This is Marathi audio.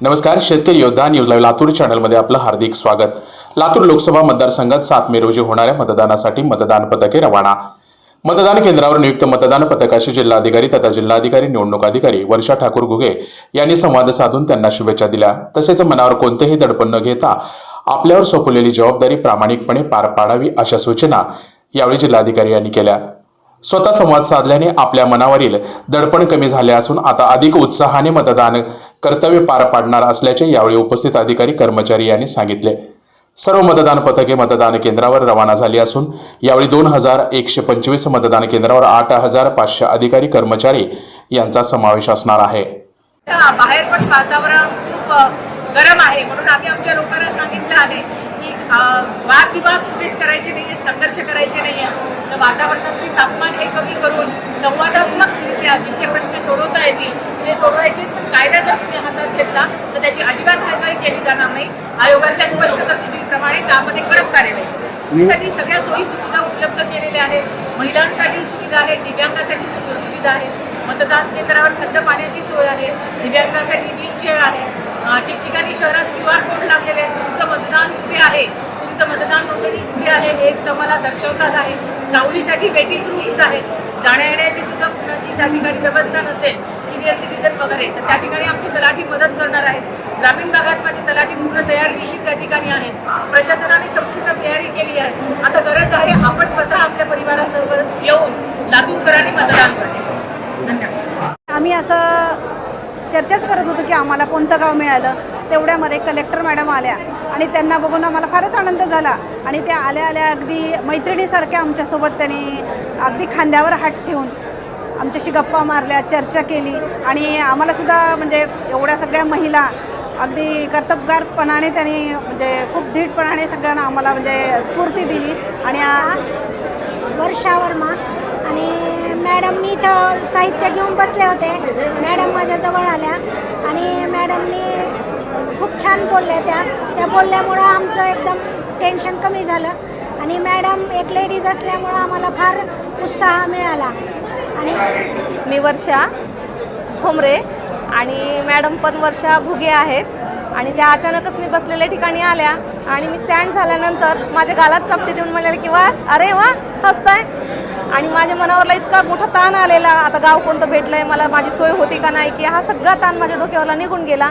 नमस्कार शेतकरी योद्धा न्यूज लाईव्ह लातूर चॅनलमध्ये आपलं हार्दिक स्वागत. लातूर लोकसभा मतदारसंघात सात मे रोजी होणाऱ्या मतदानासाठी मतदान पथके रवाना. मतदान केंद्रावर नियुक्त मतदान पथकाशी जिल्हाधिकारी तथा जिल्हाधिकारी निवडणूक अधिकारी वर्षा ठाकूर घुगे यांनी संवाद साधून त्यांना शुभेच्छा दिल्या. तसेच मनावर कोणतेही दडपण न घेता आपल्यावर सोपवलेली जबाबदारी प्रामाणिकपणे पार पाडावी अशा सूचना यावेळी जिल्हाधिकारी यांनी केल्या. स्वतः संवाद साधल्याने आपल्या मनावरील दडपण कमी झाले असून आता अधिक उत्साहाने मतदान कर्तव्य पार पाडणार असल्याचे यावेळी उपस्थित अधिकारी कर्मचारी यांनी सांगितले. सर्व मतदान पथके मतदान केंद्रावर रवाना झाली असून यावेळी दोन हजार एकशे पंचवीस मतदान केंद्रावर आठ हजार पाचशे अधिकारी कर्मचारी यांचा समावेश असणार आहे. बाहेर पण वातावरण खूप गरम आहे. म्हणून आम्ही आमच्या लोकांना सांगितलं आहे की वादविवाद कुठेच करायचे नाही संघर्ष करायचे नाही वातावरणातील तापमान हे कमी करून संवादात्मकरित्या जितके प्रश्न सोडवता येतील ते सोडवायचे. पण कायदा जर तुम्ही हातात घेतला तर त्याची अजिबात हायगाई केली जाणार नाही. आयोगातल्या स्पष्ट तरतुदीप्रमाणे त्यामध्ये कडक कार्यवाही त्यासाठी सगळ्या सोयी सुविधा उपलब्ध केलेल्या आहेत. महिलांसाठी सुविधा आहे दिव्यांगासाठी सुविधा आहेत. मतदान केंद्रावर थंड पाण्याची सोय आहे. दिव्यांगासाठी व्हीलचेअर आहे. ठिकठिकाणी शहरात क्यू आर कोड लागलेले आहेत. तुमचं मतदान कुठे आहे? तुमचं मतदान नोंदणी कुठे आहे हे तुम्हाला दर्शवतात आहे. सावलीसाठी वेटिंग रूम्स आहेत. जाण्या येण्याची सुद्धा कुणाची त्या ठिकाणी व्यवस्था नसेल सिनियर सिटीजन वगैरे तर त्या ठिकाणी आमची तलाठी मदत करणार आहेत. ग्रामीण भागात माझी तलाठी पूर्ण तयार निश्चित त्या ठिकाणी आहेत प्रशासनाने संपूर्ण तयारी केली आहे. आता गरज आहे आपण स्वतः आपल्या परिवारासोबत येऊन लातूरकरांनी मतदान करण्याची धन्यवाद. आम्ही असं चर्चाच करत होतो की आम्हाला कोणतं गाव मिळालं. तेवढ्यामध्ये कलेक्टर मॅडम आल्या आणि त्यांना बघून आम्हाला फारच आनंद झाला. आणि त्या आल्या आल्या अगदी मैत्रिणीसारख्या आमच्यासोबत त्यांनी अगदी खांद्यावर हात ठेवून आमच्याशी गप्पा मारल्या चर्चा केली. आणि आम्हालासुद्धा म्हणजे एवढ्या सगळ्या महिला अगदी कर्तबगारपणाने त्यांनी म्हणजे खूप धीटपणाने सगळ्यांना आम्हाला म्हणजे स्फूर्ती दिली. आणि वर्षा वर्मा आणि मॅडम मी इथं साहित्य घेऊन बसले होते. मॅडम माझ्याजवळ आल्या. आणि मॅडमनी खूप छान बोलल्या त्या. त्या बोलल्यामुळं आमचं एकदम टेन्शन कमी झालं. आणि मॅडम एक लेडीज असल्यामुळं आम्हाला फार उत्साह मिळाला. आणि मी वर्षा खोमरे आणि मॅडम पण वर्षा भुगे आहेत. आणि त्या अचानकच मी बसलेल्या ठिकाणी आल्या. आणि मी स्टँड झाल्यानंतर माझ्या गालात चपटी देऊन म्हणाले की वा अरे वा हसताय. आणि माझ्या मनावरला इतका मोठा ताण आलेला. आता गाव कोणतं भेटलंय मला माझी सोय होती का नाही की हा सगळा ताण माझ्या डोक्यावरला निघून गेला.